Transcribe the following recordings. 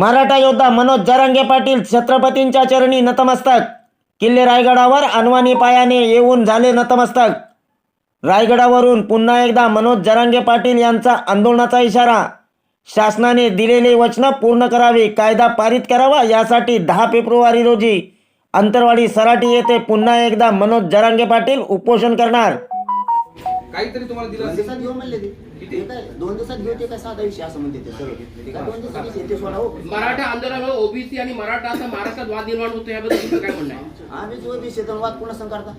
मराठा योद्धा मनोज जरांगे पाटील छत्रपतींच्या चरणी नतमस्तक. किल्ले रायगडावर अनवानी पायाने येऊन झाले नतमस्तक. रायगडावरून पुन्हा एकदा मनोज जरांगे पाटील यांचा आंदोलनाचा इशारा. शासनाने दिलेले वचनं पूर्ण करावी कायदा पारित करावा यासाठी दहा फेब्रुवारी रोजी अंतरवाडी सराटी येथे पुन्हा एकदा मनोज जरांगे पाटील उपोषण करणार. काहीतरी तुम्हाला दिलं दोन दिवसात घेऊ ते साधा विषय असं म्हणते ते सर्व दोन सोडा हो. मराठा आंदोलनामुळे ओबीसी आणि मराठा असा महाराष्ट्रात वाद निर्माण होतो याबद्दल तुमचं काय म्हणणं आहे? आम्ही जो विषय तर वाद पुन्हा संग करता?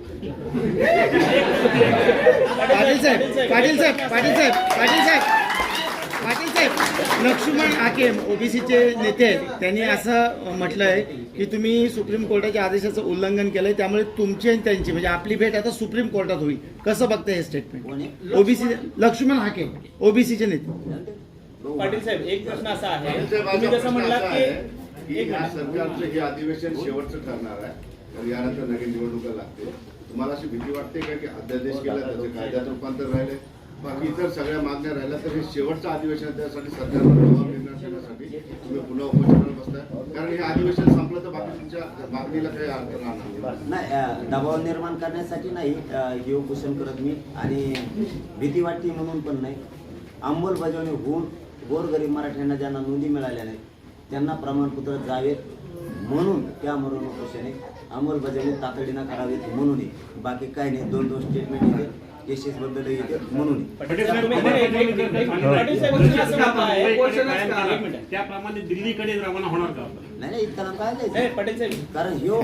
पाटील साहेब पाटील साहेब पाटील साहेब पाटील साहेब. पाटील साहेब लक्ष्मण हाकेम ओबीसीचे नेते आहेत. त्यांनी असं म्हटलं आहे की तुम्ही सुप्रीम कोर्टाच्या आदेशाचं उल्लंघन केलंय त्यामुळे तुमची आणि त्यांची म्हणजे आपली भेट आता सुप्रीम कोर्टात होईल. कसं बघताय हे स्टेटमेंट? ओबीसी लक्ष्मण हाकेम ओबीसीचे नेते. पाटील साहेब एक प्रश्न असा आहे. साहेब, तुम्ही जसं असा की. सरकारचं हे अधिवेशन शेवटचं ठरणार आहे. तर यानंतर नवीन निवडणुका लागते तुम्हाला अशी भीती वाटते का की अध्यादेश केला त्याचं कायद्यात रूपांतर राहिले? बाकी इतर सगळ्या मागण्या राहिल्या तर हे शेवटचं अधिवेशन त्यासाठी सरकारला प्रभाव निर्माण करण्यासाठी तुम्ही पुन्हा उपोषणाला बसताय. कारण हे अधिवेशन संपलं तर बाकी तुमच्या मागणीला काही अर्थ राहणार नाही. दबाव निर्माण करण्यासाठी नाही हे उपोषण करत मी. आणि भीती वाटते म्हणून पण नाही. अंमलबजावणी होऊन गोरगरीब मराठ्यांना ज्यांना नोंदी मिळाल्या नाहीत त्यांना प्रमाणपत्र जावेत म्हणून त्या मरण उपोषणे अंमलबजावणी तातडीनं करावीत म्हणूनही. बाकी काही नाही दोन दोन स्टेटमेंट येते केसेस बद्दल येते म्हणून. त्याप्रमाणे दिल्लीकडे रवाना होणार का नाही नाही इतकं काय नाही, जायचं पाटील साहेब. कारण ह्यो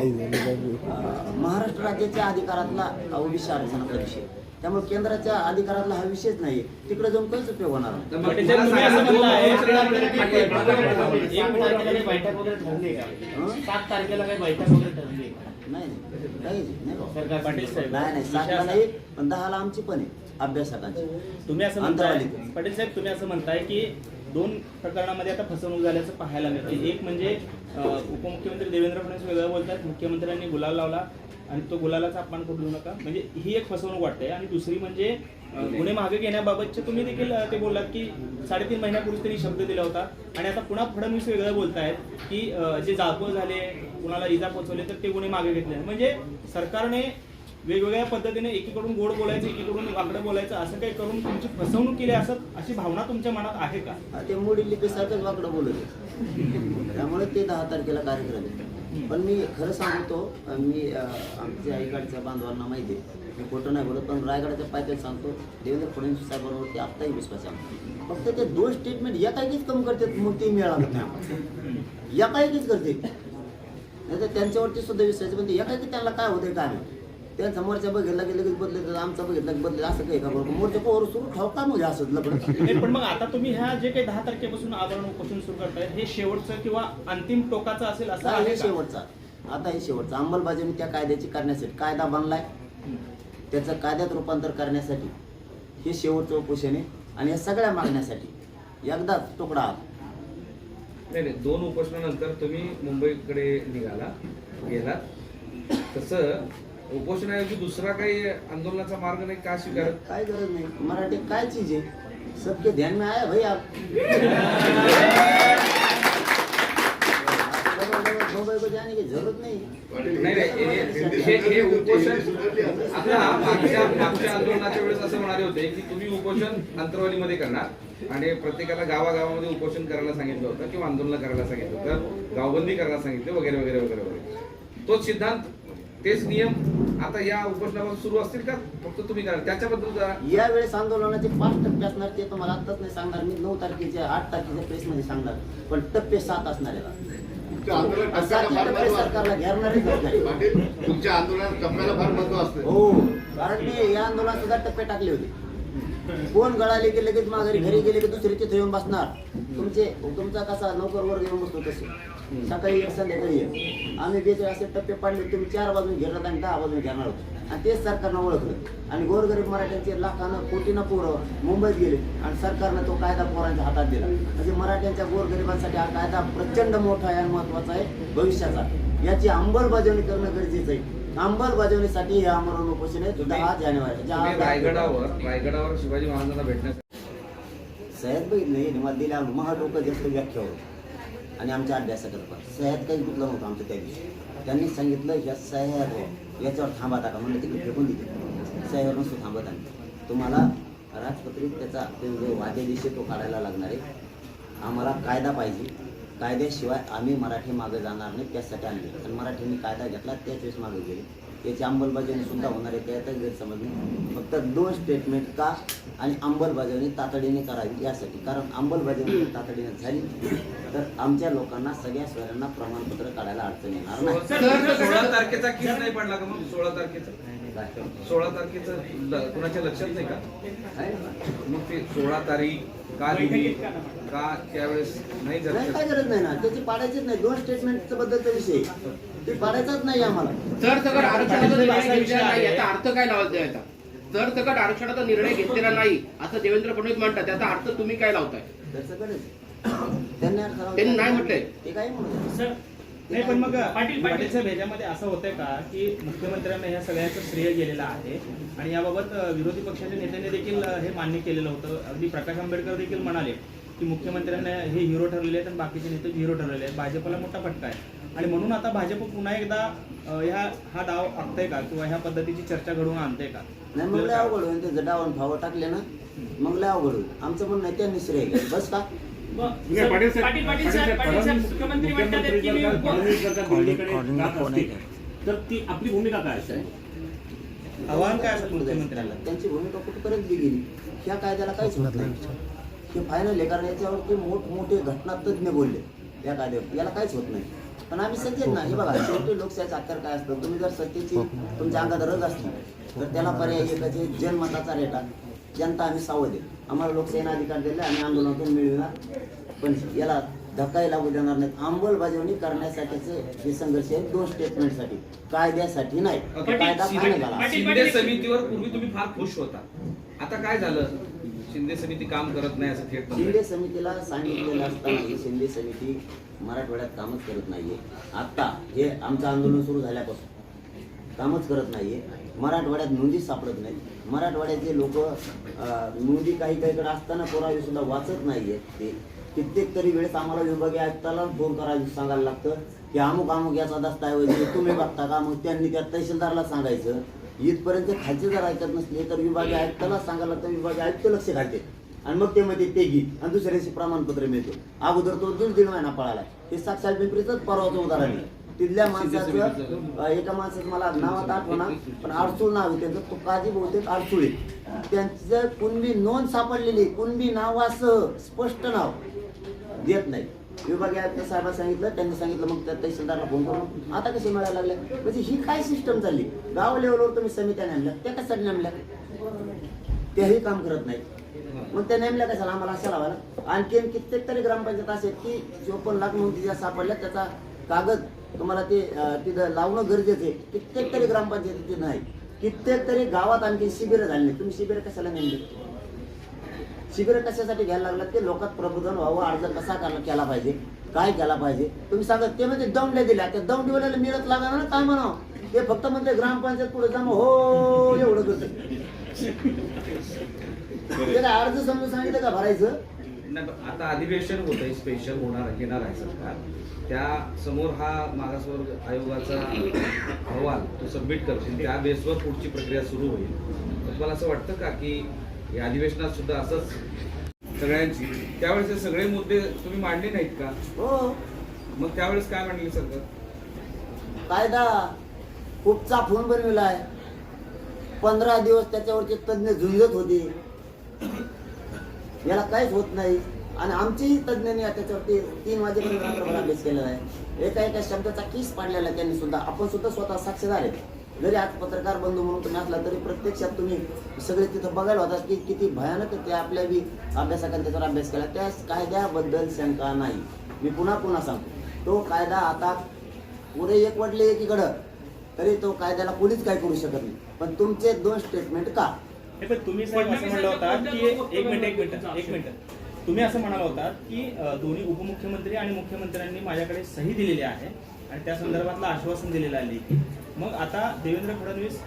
महाराष्ट्र राज्याच्या अधिकारातला ओबीसी आरक्षणाचा विषय त्यामुळे केंद्राच्या अधिकारातला हा विषयच नाही तिकडे जाऊन काहीच उपयोग होणार? नाही? सात तारखेला काही बैठक वगैरे ठरली का? नाही नाही काहीच सातला पण दहाला आमची पण आहे अभ्यासकांची. तुम्ही असं म्हणताय. पाटील साहेब तुम्ही असं म्हणताय की दोन प्रकरणामध्ये आता फसवणूक झाल्याचं पाहायला मिळते एक म्हणजे उपमुख्यमंत्री देवेंद्र फडणवीस वेगळं बोलतात. मुख्यमंत्र्यांनी गुलाल लावला आणि तो गुलालाचा अपमान करू देऊ नका. म्हणजे ही एक फसवणूक वाटते आणि दुसरी म्हणजे गुन्हे मागे घेण्याबाबतचे तुम्ही देखील ते बोललात की साडेतीन महिन्यापूर्वी त्यांनी शब्द दिला होता. आणि आता पुन्हा फडणवीस वेगळं बोलतायत की जे जागो झाले कुणाला इजा पोचवले तर ते गुन्हे मागे घेतले. म्हणजे सरकारने वेगवेगळ्या पद्धतीने एकीकडून गोड बोलायचं एकीकडून वाकडं बोलायचं असं काही करून तुमची फसवणूक केली असं अशी भावना तुमच्या मनात आहे का? ते मोडी लिपीसारखंच वाकडं बोलत त्यामुळे ते दहा तारखेला कार्यक्रम आहे. पण मी खरं सांगतो मी आमच्या आईकडच्या बांधवांना माहिती आहे. मी खोटं नाही बोलत पण रायगडाच्या पायथ्यात सांगतो देवेंद्र फडणवीस साहेबांवरती आत्ताही विश्वास आहे फक्त ते दोन स्टेटमेंट एकाएकीच कम करतात मग ते मिळालं नाही एकाएकीच करते नाही तर त्यांच्यावरती सुद्धा विश्वास पण ते एकाएकी त्यांना काय होतंय काय नाही त्या समोरच्या बघितला की लगेच बदले तर आमचा बघितला की बदले असं काही का बरोबर मोर्चा पोर सुरू ठेव का म्हणजे असं लपडं नाही, पण मग आता तुम्ही ह्या जे काही दहा तारखेपासून आवरण उपोषण सुरू करताय हे शेवटचं किंवा अंतिम टोकाचं असेल असं आता आहे हे का? शेवटचा आता हे शेवटचा अंमलबजावणी त्या कायद्याची करण्यासाठी कायदा बनलाय. त्याचं कायद्यात रूपांतर करण्यासाठी हे शेवटचं उपोषण आहे. आणि या सगळ्या मागण्यासाठी एकदाच तुकडा आला. नाही नाही दोन उपोषणानंतर तुम्ही मुंबईकडे निघाला गेलात. तसं उपोषणाऐवजी दुसरा काही आंदोलनाचा मार्ग नाही का स्वीकारत काय गरज नाही. मराठी काय चीज आहे? सबके ध्यान में आया भाई आप. मुंबई को जाने की जरूरत नहीं. नाही नाही हे- हे हे उपोषण आता मागच्या मागच्या आंदोलनाच्या वेळेस असं म्हणाले होते की तुम्ही उपोषण अंतरवालीमध्ये करणार. आणि प्रत्येकाला गावागावामध्ये उपोषण करायला सांगितलं होतं किंवा आंदोलन करायला सांगितलं होतं गावबंदी करायला सांगितलं वगैरे वगैरे वगैरे वगैरे. तोच सिद्धांत तेच नियम आता या उपोषणावर सुरू असतील का? फक्त तुम्ही करा. त्याच्याबद्दल जरा या वेळेस आंदोलनाचे पाच टप्पे असणार ते तुम्हाला आत्ताच नाही सांगणार मी. नऊ तारखेच्या आठ तारखेच्या प्रेस मध्ये सांगणार. पण टप्पे सात असणार आहे तुमच्या आंदोलनात टप्प्याला फार महत्त्व असतं. हो. कारण ते या आंदोलनात सुद्धा टप्पे टाकले होते. कोण गळाले की लगेच माघारी घरी गेले की दुसरे तिथे येऊन बसणार? तुमचे तुमचा कसा नोकर वर्ग येऊन बसतो तसे. सकाळी एक संध्याकाळी एक. आम्ही बेचाळीस असे टप्पे पाडले तुम्ही चार बाजून घेणार आणि दहा बाजून घेणार होतो आणि तेच सरकारनं ओळखलं. आणि गोरगरीब मराठ्यांचे लाखानं कोटीनं पोरं मुंबईत गेले आणि सरकारनं तो कायदा पोरांच्या हातात दिला. म्हणजे मराठ्यांच्या गोरगरिबांसाठी हा कायदा प्रचंड मोठा आहे आणि महत्त्वाचा आहे भविष्याचा. याची अंमलबजावणी करणं गरजेचं आहे. अंमलबजावणीसाठी हे आमरण उपोषण आहे. दहा जानेवारी तुम्ही दहा रायगडावर रायगडावर शिवाजी महाराजांना भेटण्यासाठी साहेब बघितलं हे मला दिल्या महा डोकं जास्त व्याख्या होत. आणि आमच्या अभ्यासाकडे पण. सह्यात काही कुठलं नव्हतं आमचं त्या दिवशी. त्यांनी सांगितलं या सह्या याच्यावर थांबा टाका म्हणलं तिकडे फेकून दिले सह्यावर नसतो थांबत आम्ही. तुम्हाला राजपत्रित त्याचा ते जो वाद्यादिशी तो काढायला लागणार आहे. आम्हाला कायदा पाहिजे. कायद्याशिवाय आम्ही मराठी मागे जाणार नाही त्यासाठी आणले. आणि मराठीने कायदा घेतला त्याच वेळेस मागे गेले. याची अंमलबजावणी सुद्धा होणार आहे त्यातच गैरसमज नाही. फक्त दोन स्टेटमेंट का आणि अंमलबजावणी तातडीने करावी यासाठी. कारण अंमलबजावणी तातडीने झाली तर आमच्या लोकांना सगळ्या स्वरांना प्रमाणपत्र काढायला अडचण येणार नाही. सोळा तारखेचा किस नाही पडला का मग? सोळा तारखेचा. सोळा तारखेचं कुणाच्या लक्षात नाही का? मग ते सोळा तारीख का दिली? का त्यावेळेस नाही नाही झालं काय गरज नाही ना. त्याची पाडायचीच नाही. दोन स्टेटमेंट बद्दलचा विषय. ते पाडायचाच नाही आम्हाला. जर सकट आरक्षणाचा निर्णय घेतलेला नाही याचा अर्थ काय लावत याचा? जर सकट आरक्षणाचा निर्णय घेतलेला नाही असं देवेंद्र फडणवीस म्हणतात त्याचा अर्थ तुम्ही काय लावताय? त्यांनी नाही म्हटलंय. ते काय म्हणत सर नाही पण मग पाटील साहेब ह्याच्यामध्ये असं होतंय का की मुख्यमंत्र्यांना ह्या सगळ्याचं श्रेय गेलेलं आहे आणि याबाबत विरोधी पक्षाच्या नेत्यांनी देखील हे मान्य केलेलं होतं. अगदी प्रकाश आंबेडकर देखील म्हणाले की मुख्यमंत्र्यांना हे हिरो ठरलेले आहेत आणि बाकीचे नेते हिरो ठरलेले आहेत. भाजपला मोठा फटका आहे. आणि म्हणून आता भाजप पुन्हा एकदा ह्या हा डाव आखतंय का किंवा ह्या पद्धतीची चर्चा घडवून आणते का? नाही मग लय अवघड होईल. ते जटावून फावं टाकले ना. मग लय अवघड होईल. आमचं म्हणणं आहे त्यांनी श्रेय बस का? पाटील साहेब पाटील- साहेब- मुख्यमंत्री म्हणतात की मी फडणवीस जर जात असतील तर ती आपली भूमिका काय असेल आव्हान काय असेल मुख्यमंत्र्यांना त्यांची भूमिका कुठपर्यंत गेली? ह्या कायद्याला काहीच होत नाही. हे फायनल आहे कारण याच्यावरती मोठमोठे घटनातज्ञ बोलले. या कायद्यावर. याला काहीच होत नाही. पण आम्ही सज्जन ना. हे बघा शेवटी लोकशाहीचा अत्यार काय असतं? तुम्ही जर सत्तेची तुमच्या अंगात रग असली तर त्याला पर्याय एकच आहे जनमताचा रेटा. जनता आम्ही सावध आहे. आम्हाला लोकशाहीने अधिकार दिले आम्ही आंदोलनातून मिळविणार. पण याला धक्काही लागू देणार नाहीत. अंमलबजावणी करण्यासाठीचे हे संघर्ष आहे दोन स्टेटमेंटसाठी कायद्यासाठी नाही. कायदा झाला. शिंदे समितीवर पूर्वी तुम्ही फार खुश होता. आता काय झालं? शिंदे समिती काम करत नाही असं थेट. शिंदे समितीला सांगितलेलं असताना ही शिंदे समिती मराठवाड्यात कामच करत नाहीये. आता हे आमचं आंदोलन सुरू झाल्यापासून कामच करत नाहीये. मराठवाड्यात नोंदी सापडत नाहीत. मराठवाड्यातले लोक नोंदी काही काहीकडे असताना कोरावी सुद्धा वाचत नाहीये. ते कित्येक तरी वेळेस आम्हाला विभागीय आयुक्ताला फोन करायला सांगायला लागतं की अमुक अमुक याचा दस्ताऐवज तुम्ही बघता का? मग त्यांनी त्या तहसीलदारला सांगायचं. इथपर्यंत खालचे जर ऐकत नसले तर विभागीय आयुक्ताला सांगायला लागतं विभागीय आयुक्त लक्ष घालते. आणि मग ते मध्ये ते घेत आणि दुसऱ्या दिवशी प्रमाणपत्र मिळतो. अगोदर तो दीड दीड महिना पळाला. हे साक्षात पिंपरीच परवाचं उदाहरण आहे. तिथल्या माणसाचं एका माणसाचं मला नावात आठवणार पण अडचूळ नाव आहे त्यांचं. तुकाजी बहुतेक अडचुळे त्यांचं कुणबी नोंद सापडलेली कुणबी नावासह स्पष्ट नाव देत नाही. विभागीय आयुक्त साहेबांना सांगितलं त्यांनी सांगितलं मग त्या तहसीलदारला फोन करून आता कसे मिळायला लागले? म्हणजे ही काय सिस्टम चालली? गाव लेवलवर तुम्ही समित्या नेमल्या त्या कशासाठी नेमल्या? तेही काम करत नाही मग त्या नेमल्या कशाला? आम्हाला अशा लावायला. आणखीन कित्येक तरी ग्रामपंचायत असे आहेत की चोपन्न लाख नोंदी ज्या सापडल्या त्याचा कागद तुम्हाला ते तिथं लावणं गरजेचं आहे. कित्येक तरी ग्रामपंचायती नाही. कित्येक तरी गावात आणखी शिबिरं झाली नाही तुम्ही शिबिरं कशाला नेमली शिबिरं कशासाठी घ्यायला लागलात? ते लोकात प्रबोधन व्हावं अर्ज कसा केला पाहिजे? काय केला पाहिजे? तुम्ही सांगा ते म्हणजे दमले दिल्या त्या दम दिवल्याला मिळत लागणार ना काय म्हणावं? ते फक्त म्हणजे ग्रामपंचायत पुढे जा हो एवढं करत त्याला अर्ज समजून सांगितलं का भरायचं? आता अधिवेशन होत आहे स्पेशल होणार घेणार आहे सरकार. त्या समोर हा मागासवर्ग आयोगाचा अहवाल तो सबमिट करतील त्या बेसवर पुढची प्रक्रिया सुरू होईल. तर तुम्हाला असं वाटतं का की या अधिवेशनात सुद्धा असंच सगळ्यांची त्यावेळेस सगळे मुद्दे तुम्ही मांडले नाहीत का? हो. मग त्यावेळेस काय मांडले सरकार? कायदा खूप चाफून बनविलाय. पंधरा दिवस त्याच्यावरचे तज्ज्ञ झुंजत होते. याला काहीच होत नाही. आणि आमचीही तज्ज्ञांनी त्याच्यावरती तीन वाजेपर्यंत रात्रभर अभ्यास केलेला आहे. एका एका शब्दाचा किस पाडलेला त्यांनी सुद्धा. आपण सुद्धा स्वतः साक्षीदार आहेत जरी आज पत्रकार बंधू म्हणून तुम्ही असला तरी प्रत्यक्षात तुम्ही सगळे तिथं बघायला होता की किती भयानक ते आपल्या बी अभ्यासकांनी त्याच्यावर अभ्यास केला. त्या कायद्याबद्दल शंका नाही. मी पुन्हा पुन्हा सांगतो. तो कायदा आता पुरे एक वडले एकीकडं तरी तो कायद्याला कोणीच काय करू शकत नाही. पण तुमचे दोन स्टेटमेंट का? पण तुम्ही साहेब असं म्हणलं होता की एक मिनिट एक मिनिट एक मिनिट तुम्ही असं म्हणाला होता की दोन्ही उपमुख्यमंत्री आणि मुख्यमंत्र्यांनी माझ्याकडे सही दिलेली आहे आणि त्या संदर्भातलं आश्वासन दिलेलं आहे की मग आता देवेंद्र फडणवीस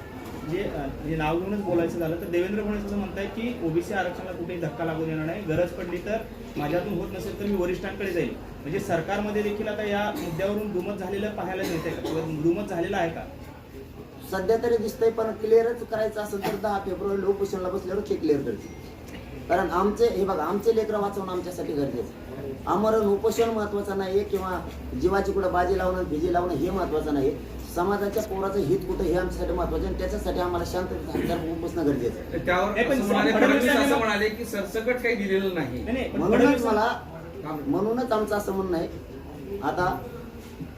जे अं, नाव घेऊनच बोलायचं झालं तर देवेंद्र फडणवीस असं म्हणताय की ओबीसी आरक्षणाला कुठेही धक्का लागू देणार नाही गरज पडली तर माझ्यातून होत नसेल तर मी वरिष्ठांकडे जाईल. म्हणजे सरकारमध्ये देखील आता या मुद्द्यावरून दुमत झालेलं पाहायला मिळतंय का? किंवा दुमत झालेलं आहे का? सध्या तरी दिसतंय पण क्लिअरच करायचं असेल तर दहा फेब्रुवारीला उपोषणला बसल्यावर ते क्लिअर करतील. कारण आमचे हे बघा आमचे लेकरं वाचवणं आमच्यासाठी गरजेचं आहे. आमरण उपोषण महत्वाचं नाही किंवा जीवाची कुठं बाजी लावणं भिजी लावणं हे महत्वाचं नाही समाजाच्या पोराचं हित कुठं हे आमच्यासाठी महत्वाचं आणि त्याच्यासाठी आम्हाला शांत उपोषणं गरजेचं आहे. तर त्यावर म्हणाले की सरसकट काही दिलेलं नाही. म्हणूनच मला म्हणूनच आमचं असं म्हणणं आहे. आता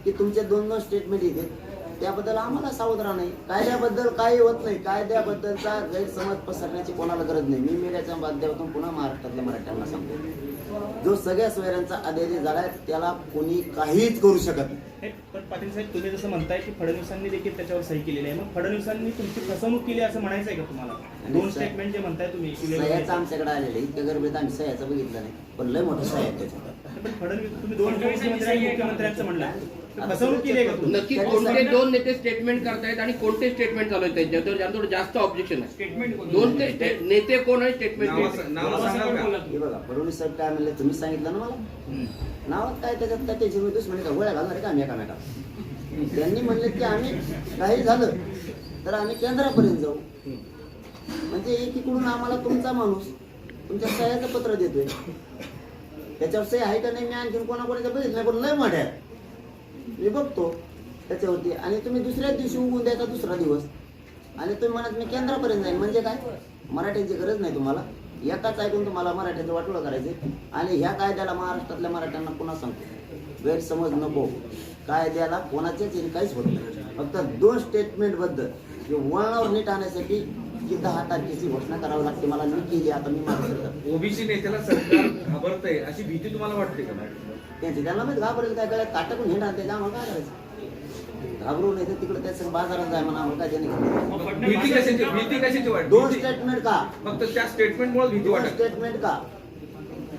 की तुमचे दोन दोन स्टेटमेंट येते. त्याबद्दल आम्हाला सावध राहणं आहे कायद्याबद्दल काही होत नाही. कायद्याबद्दलचा गैरसमज पसरण्याची कोणाला गरज नाही. मी मीडियाच्या माध्यमातून पुन्हा महाराष्ट्रातल्या मराठ्यांना सांगतो. जो सगळ्या सोयऱ्यांचा अध्याय झाला आहे त्याला कोणी काहीच करू शकत नाही. नाही, पण पाटील साहेब तुम्ही जसं म्हणताय की फडणवीसांनी देखील त्याच्यावर सही केलेली आहे. मग फडणवीसांनी तुमची फसवणूक केली असं म्हणायचं आहे का तुम्हाला? दोन स्टेटमेंट जे म्हणताय तुम्ही की सह्याचं आमच्याकडे आलेलं आहे इतक्या गरबेत आम्ही सह्याचं बघितलं नाही. पण लय मोठं सह्या त्याच्यात पण फडणवीस तुम्ही दोन मुख्यमंत्र्यांचं म्हणलं फसवणूक केली आहे का तुम्ही नक्की कोणते दोन नेते स्टेटमेंट करतायत आणि कोणते स्टेटमेंट चालू आहेत ज्याच्यावर ज्यांच्यावर जास्त ऑब्जेक्शन आहे. दोन ते स्टे- नेते कोण आहे स्टेटमेंट नाव नाव सांगाल का? हे बघा फडणवीस साहेब काय म्हणले? तुम्ही सांगितलं ना मला? नावात काय त्याच्यात काय त्याची मी दुश्मनी का गोळ्या घालणार आहे का आम्ही एकामेका? त्यांनी म्हणले की आम्ही काही झालं तर आम्ही केंद्रापर्यंत जाऊ. म्हणजे एकीकडून आम्हाला तुमचा माणूस तुमच्या सह्याचं पत्र देतोय. त्याच्यावर सही आहे का नाही मी आणखीन कोणाकोणाच्या बघितलं नाही, पण लय मोठ्या आहेत. मी बघतो त्याच्यावरती. आणि तुम्ही दुसऱ्याच दिवशी उगून द्यायचा दुसरा दिवस. आणि तुम्ही म्हणत मी केंद्रापर्यंत जाईन. म्हणजे काय? मराठ्यांची गरज नाही तुम्हाला. एकाच ऐकून तुम्हाला मराठ्याचं वाटोळं करायचे आणि ह्या कायद्याला महाराष्ट्रातल्या मराठ्यांना पुन्हा सांगतो. गैरसमज नको. कायद्याला कोणाच्याच येईल काहीच होत नाही. फक्त दोन स्टेटमेंटबद्दल जे वळणावर नीट आणण्यासाठी की दहा तारखेची घोषणा करावी लागते मला मी केली आता मी मागं ओबीसी नेत्याला सरकार घाबरतंय अशी भीती तुम्हाला वाटते का त्यांचे त्यांना माहीत घाबरेल काय गळ्यात काटाकून हिंडा त्याच्या आम्हाला काय करायचं? घाबरू नाही तर तिकडे त्याचं बाजारात जाय म्हणा आम्हाला काय त्याने भीती कशाची भीती कशाची वाटते? दोन भीती- स्टेटमेंट का? फक्त त्या स्टेटमेंटमुळे भीती दोन वाटत. स्टेटमेंट का?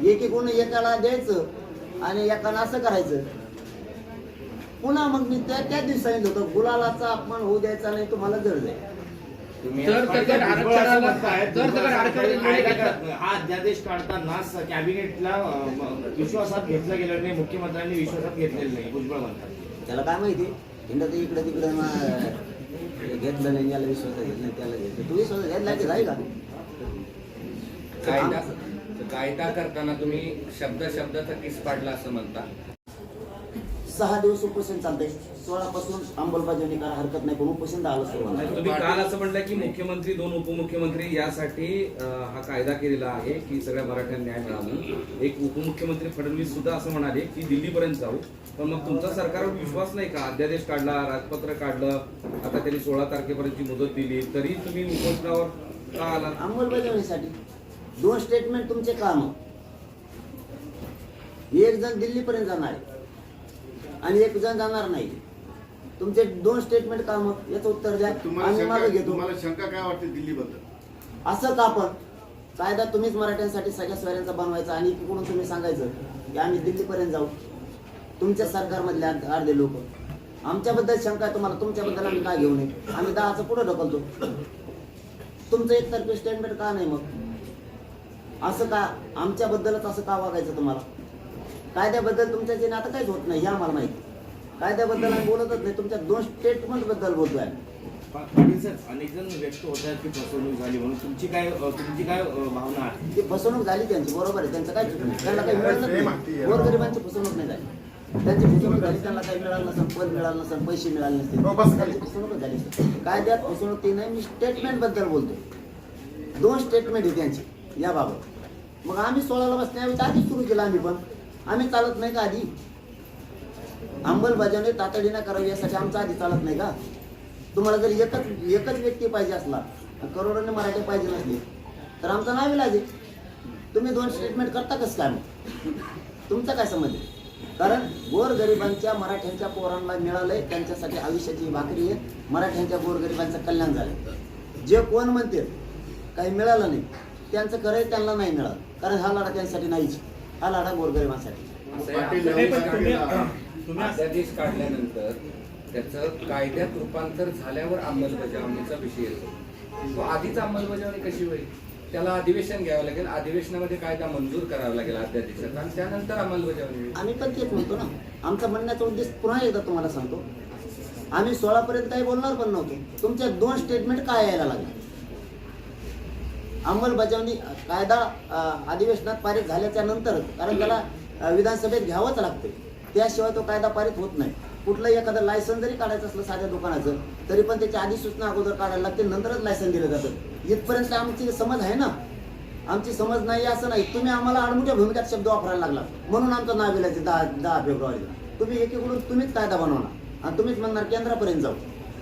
एक एकूण एकाला द्यायचं आणि एकाला असं करायचं. पुन्हा मग मी त्या त्या सांगितलं होतं गुलालाचा अपमान होऊ द्यायचा नाही तुम्हाला जड जाईल. तर आरक्षणाला हा अध्यादेश काढताना कॅबिनेटला विश्वासात घेतलं गेलं नाही मुख्यमंत्र्यांनी विश्वासात घेतलेलं नाही भुजबळ म्हणतात. त्याला काय माहिती? हिंडत इकडे तिकडे घेतलं नाही याला विश्वास घेतलं नाही त्याला घेतलं. तू विश्वास घेतला की जाईल का? कायदा कायदा करताना तुम्ही शब्द शब्दाचा किस पाडला असं म्हणता? सहा दिवस उपोषण चालतंय. सोळापासून अंमलबजावणी करा हरकत नाही पण उपोषण सुरू होणार. तुम्ही काल असं म्हणलं की मुख्यमंत्री दोन उपमुख्यमंत्री यासाठी हा कायदा केलेला आहे की सगळ्या मराठ्यांना न्याय मिळावा म्हणून. एक उपमुख्यमंत्री फडणवीस सुद्धा असं म्हणाले की दिल्लीपर्यंत जाऊ. पण मग तुमचा सरकारवर विश्वास नाही का? अध्यादेश काढला राजपत्र काढलं आता त्यांनी सोळा तारखेपर्यंतची मुदत दिली तरी तुम्ही उपोषणावर का आला अंमलबजावणीसाठी. दोन स्टेटमेंट तुमचे काम. एक जण दिल्लीपर्यंत जाणार आहे. आणि एक जण जाणार नाही. तुमचे दोन स्टेटमेंट काम याचं उत्तर द्या. आम्ही मागे शंका घेतो. तुम्हाला शंका काय वाटते दिल्लीबद्दल? असं का पण कायदा तुम्हीच मराठ्यांसाठी सगळ्या स्वऱ्यांचा बनवायचा आणि इकडून तुम्ही सांगायचं की आम्ही दिल्लीपर्यंत जाऊ. तुमच्या सरकारमधले अर्ध- अर्धे लोक. आमच्याबद्दल शंका आहे तुम्हाला. तुमच्याबद्दल आम्ही का घेऊ नये? आम्ही दहाचं पुढे ढकलतो. तुमचं एकतर्फी स्टेटमेंट का नाही मग? असं का? आमच्याबद्दलच असं का वागायचं तुम्हाला? कायद्याबद्दल तुमच्या जे आता काहीच होत नाही हे आम्हाला माहिती. कायद्याबद्दल आम्ही बोलतच नाही तुमच्या दोन स्टेटमेंटबद्दल बोलतोय आम्ही. पा- पाटील साहेब अनेक जण व्यक्त होत आहेत की फसवणूक झाली म्हणून. तुमची काय तुमची काय भावना आहे? ती फसवणूक झाली त्यांची बरोबर आहे त्यांचं काय चुक नाही. त्यांना काही मिळालं नाही गोरगरिबांची फसवणूक नाही झाली. त्यांची फसवणूक झाली त्यांना काही मिळालं नसेल पद मिळालं नसेल पैसे मिळाले नसतील. त्यांची फसवणूक झाली. कायद्यात फसवणूक ती नाही मी स्टेटमेंटबद्दल बोलतो दोन स्टेटमेंट आहे त्यांची याबाबत मग आम्ही सोळाला बसण्याआधी आधी सुरू केलं आम्ही पण. आम्ही चालत नाही का आधी? अंमलबजावणी तातडीनं करावी यासाठी आमचा आधी चालत नाही का? तुम्हाला जर एकच एकच व्यक्ती पाहिजे असला करोडाने मराठी पाहिजे नसले तर आमचा नाव इलाज आहे तुम्ही दोन स्टेटमेंट करता कसं काय मग? तुमचं काय समज आहे? कारण गोरगरिबांच्या मराठ्यांच्या पोरांना मिळालंय त्यांच्यासाठी आयुष्याची भाकरी आहे. मराठ्यांच्या गोरगरिबांचं कल्याण झालं जे कोण म्हणते काही मिळालं नाही त्यांचं खरंय त्यांना नाही मिळालं. कारण हा लढा त्यांच्यासाठी नाहीच. हा लढा गोरगरिबांसाठी. अध्यादेश काढल्यानंतर त्याचं कायद्यात रूपांतर झाल्यावर अंमलबजावणीचा विषय येतो. तो आधीच अंमलबजावणी कशी होईल? त्याला अधिवेशन घ्यावं लागेल. अधिवेशनामध्ये कायदा मंजूर करावा लागेल अध्यादेशात आणि त्यानंतर अंमलबजावणी आम्ही पण तेच म्हणतो ना. आमचा म्हणण्याचा उद्देश पुन्हा एकदा तुम्हाला सांगतो. आम्ही सोळा पर्यंत काही बोलणार पण नव्हतो. तुमच्या दोन स्टेटमेंट काय यायला लागले. अंमलबजावणी कायदा अधिवेशनात पारित झाल्याच्यानंतर कारण त्याला विधानसभेत घ्यावंच लागते त्याशिवाय तो कायदा पारित होत नाही. कुठलंही एखादं लायसन जरी काढायचं असलं साध्या दुकानाचं तरी पण त्याची अधिसूचना अगोदर काढायला लागते नंतरच लायसन दिलं जातं. इथपर्यंत आमची समज आहे ना? आमची समज नाही असं नाही. तुम्ही आम्हाला अडमुठ्या भूमिकात शब्द वापरायला लागला. म्हणून आमचं नाव दिलं दहा दहा फेब्रुवारीला. तुम्ही एकीकडून तुम्हीच कायदा बनवणार. आणि तुम्हीच म्हणणार केंद्रापर्यंत जाऊ.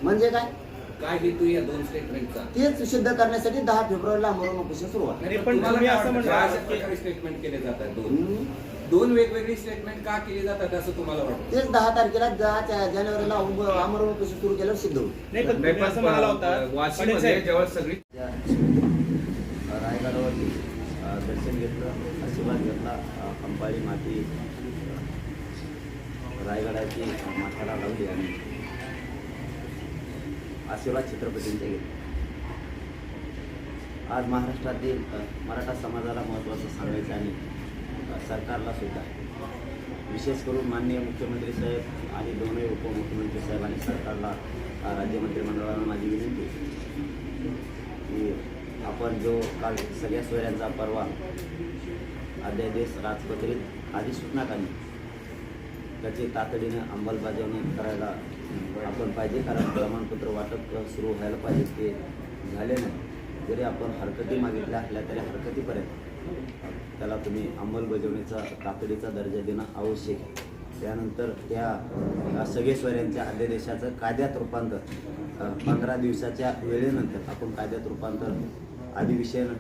म्हणजे काय? काय हेतू या दोन स्टेटमेंटचा तेच सिद्ध करण्यासाठी दहा फेब्रुवारीला आमरण ऑपरेशन सुरुवात. नाही, पण तुम्ही असं म्हणता की स्टेटमेंट केले जातात दोन. हम्म. दोन वेगवेगळी स्टेटमेंट का केली जातात असं तुम्हाला वाटतं? तेच दहा तारखेला दहा जानेवारीला आमरण ऑपरेशन सुरू केल्यावर सिद्ध होईल. नाही पण तुम्ही असं म्हणाला होता वाशीमध्ये पाटील साहेब, जेव्हा सगळी रायगडावरती अ, दर्शन घेतलं आशीर्वाद घेतला अ, अंबाडी माती रायगडाची माथ्याला लावली आणि आशीर्वाद छत्रपतींचे घेतले आज महाराष्ट्रातील मराठा समाजाला महत्त्वाचं सांगायचं आणि सरकारला सुद्धा. विशेष करून माननीय मुख्यमंत्री साहेब आणि दोन्ही उपमुख्यमंत्री साहेब आणि सरकारला अ, राज्य मंत्रिमंडळाला माझी विनंती की आपण जो काल सगळ्या सोयऱ्यांचा परवा अध्यादेश राजपत्रित अधिसूचना काढली. त्याची तातडीने अंमलबजावणी करायला आपण पाहिजे कारण प्रमाणपत्र वाटप सुरू व्हायला पाहिजे ते झाले नाही जरी आपण हरकती मागितल्या असल्या तरी हरकतीपर्यंत त्याला तुम्ही अंमलबजावणीचा तातडीचा दर्जा देणं आवश्यक आहे. त्यानंतर त्या सगळेश्वर्यांच्या अध्यादेशाचं कायद्यात रूपांतर पंधरा दिवसाच्या वेळेनंतर आपण कायद्यात रूपांतर अधिवेशन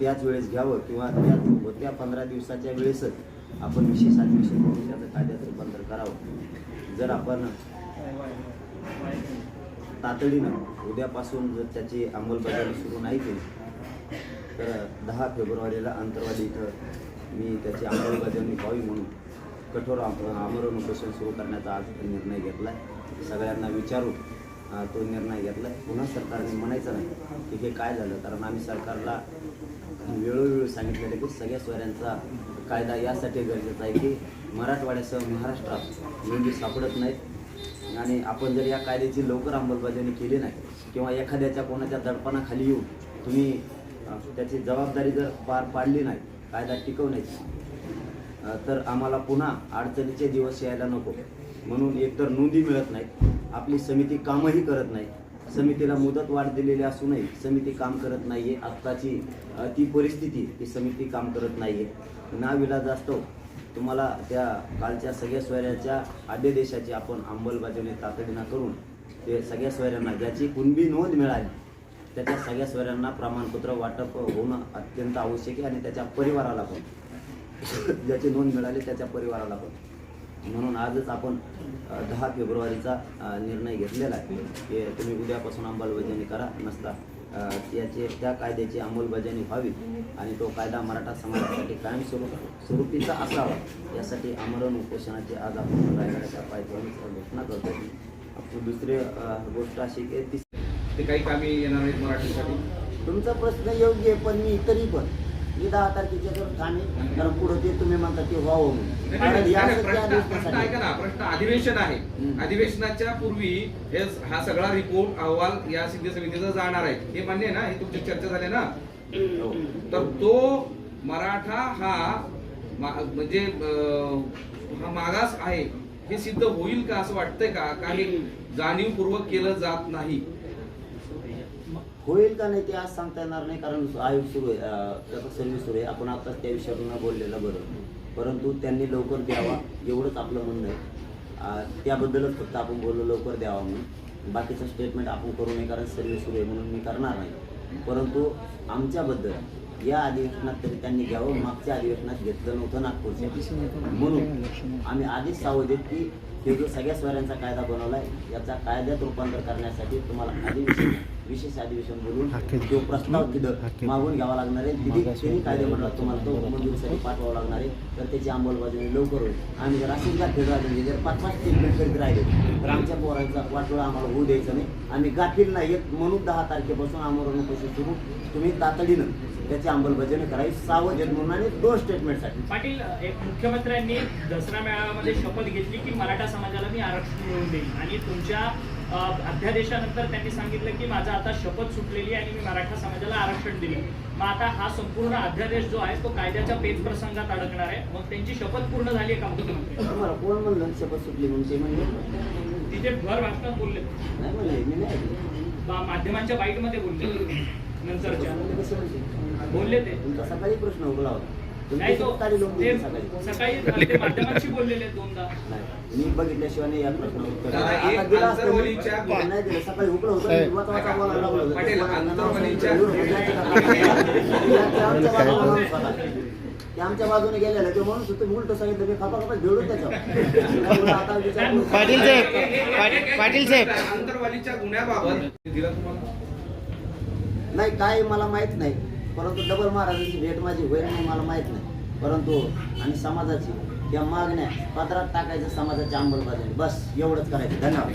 त्याच वेळेस घ्यावं किंवा त्या त्या पंधरा दिवसाच्या वेळेसच आपण विशेष अधिवेशन करून त्याचं कायद्यात रूपांतर करावं. जर आपण तातडीनं उद्यापासून जर त्याची अंमलबजावणी सुरू नाही केली तर दहा फेब्रुवारीला अंतरवाडी इथं मी त्याची अंमलबजावणी व्हावी म्हणून कठोर आमरण उपोषण सुरू करण्याचा आज निर्णय घेतला आहे सगळ्यांना विचारून तो निर्णय घेतला आहे पुन्हा सरकारने म्हणायचं नाही की हे काय झालं कारण आम्ही सरकारला वेळोवेळी सांगितलेलं की सगळ्या स्वऱ्यांचा कायदा यासाठी गरजेचा आहे की मराठवाड्यासह महाराष्ट्रात नोंदी सापडत नाहीत. आणि आपण जर या कायद्याची लवकर अंमलबजावणी केली नाही किंवा एखाद्याच्या कोणाच्या दडपणाखाली येऊन तुम्ही त्याची जबाबदारी जर पार पाडली नाही कायदा टिकवण्याची तर आम्हाला पुन्हा अडचणीचे दिवस यायला नको. म्हणून एकतर नोंदी मिळत नाहीत आपली समिती कामही करत नाही. समितीला मुदत वाढ दिलेली असूनही समिती काम करत नाही आहे आत्ताची ती परिस्थिती ती समिती काम करत नाही आहे नाविलाज असतो. तुम्हाला त्या कालच्या सगळ्या सोयऱ्याच्या अध्यादेशाची आपण अंमलबजावणी तातडीनं करून ते सगळ्या सोयऱ्यांना ज्याची कुणबी नोंद मिळाली त्याच्या सगळ्या सोयऱ्यांना प्रमाणपत्र वाटप होणं अत्यंत आवश्यक आहे आणि त्याच्या परिवाराला पण. ज्याची नोंद मिळाली त्याच्या परिवाराला पण. म्हणून आजच आपण दहा फेब्रुवारीचा निर्णय घेतलेला आहे. की तुम्ही उद्यापासून अंमलबजावणी करा नसता अ, त्याचे त्या कायद्याची अंमलबजावणी व्हावी आणि तो कायदा मराठा समाजासाठी कायम स्वरूप स्वरूपीचा असावा यासाठी आमरण उपोषणाची आज आपण रायगडाच्या पायथ्यावर घोषणा करतो. आपण दुसरी गोष्ट अशी की ती ते काही कामी येणार नाहीत मराठीसाठी? तुमचा प्रश्न योग्य आहे पण मी तरी पण मी दहा तारखेच्या जर ठाणे कारण पुढे ते तुम्ही म्हणता ते व्हावं. प्रश्न ऐका ना प्रश्न अधिवेशन आहे. अधिवेशनाच्या पूर्वी हे सगळा रिपोर्ट अहवाल या सिद्ध समितीचा जाणार आहे. हे मान्य आहे ना? ही तुमची चर्चा झाली ना. तर तो मराठा हा म्हणजे हा मागास आहे. हे सिद्ध होईल का असं वाटतंय का? का हे जाणीवपूर्वक केलं जात नाही. होईल का नाही ते आज सांगता येणार नाही कारण आयोग सुरू आहे त्याचा त्याचं सर्व्हिस सुरू आहे. आपण आताच त्या विषयावर बोललेलं बरं. परंतु त्यांनी लवकर द्यावा एवढंच आपलं म्हणणं आहे. त्याबद्दलच फक्त आपण बोललो लवकर द्यावा म्हणून. बाकीचं स्टेटमेंट आपण करू नये कारण सर्व्हिस सुरू आहे म्हणून मी करणार नाही. परंतु आमच्याबद्दल या अधिवेशनात तरी त्यांनी घ्यावं मागच्या अधिवेशनात घेतलं नव्हतं नागपूरच्या म्हणून आम्ही आधीच सावध आहेत की हे जो सगळ्या स्वरांचा कायदा बनवला आहे याचा कायद्यात रूपांतर करण्यासाठी तुम्हाला अधिवेशन विशेष अधिवेशन बोलून. तो प्रस्ताव तिथं. मागून घ्यावा लागणार आहे. तिथे त्यांनी कायदेमंडळात तुम्हाला तो मंजुरीसाठी पाठवावा लागणार आहे. तर त्याची अंमलबजावणी लवकर होईल. आम्ही जर अशीच गाफील राहिलो जर पाच पाच स्टेटमेंट करीत राहिले तर आमच्या पोरांचा वाटोळा आम्हाला होऊ द्यायचा नाही. आम्ही गाफील नाही म्हणून दहा तारखेपासून आमरण उपोषण सुरू. तुम्ही तातडीनं त्याची अंमलबजावणी करावी सावध म्हणून दोन स्टेटमेंटसाठी पाटील एक मुख्यमंत्र्यांनी दसरा मेळाव्यामध्ये शपथ घेतली की मराठा समाजाला मी आरक्षण मिळवून देईन. आणि तुमच्या अध्यादेशानंतर त्यांनी सांगितलं की माझा आता शपथ सुटलेली आहे आणि मी मराठा समाजाला आरक्षण दिले. मग आता हा संपूर्ण अध्यादेश जो आहे तो कायद्याच्या पेच प्रसंगात अडकणार आहे. मग त्यांची शपथ पूर्ण झाली आहे का मुख्यमंत्री? तुम्हाला कोण म्हणलं शपथ सुटली म्हणून? ते म्हणले. तिथे भर भाषणात बोलले. नाही माध्यमांच्या बाईटमध्ये बोलले. नंतरच्या. बोलले ते तुमचा सकाळी प्रश्न उघडला होता तुम्ही नाही तो सकाळी लोक ते सकाळी सकाळी ते माध्यमांशी बोललेले आहेत दोनदा नाही, मी बघितल्याशिवाय नाही उत्तर दादा, आता दिलं असतं मी. आंतरवलीच्या- पण नाही दिलं सकाळी होतं बोलायला लागलो होतो. पाटील, आंतरवलीच्या- ते आमच्या बाजूला माणूस होता. ते आमच्या बाजूने गेलेला ते म्हणून सुद्धा उलट सांगितलं मी खापा खापा भेडून त्याच्यावर आता विचार करून- पाटील साहेब, पाटील- साहेब. आंतरवालीच्या गुन्ह्याबाबत दिला तुम्हाला नाही काय मला माहीत नाही परंतु डबल महाराजांची भेट माझी होईल नाही मला माहीत नाही. परंतु आणि समाजाची या मागण्या पत्रात टाकायचं समाजाची अंमलबजावणी बस एवढंच करायचं. धन्यवाद.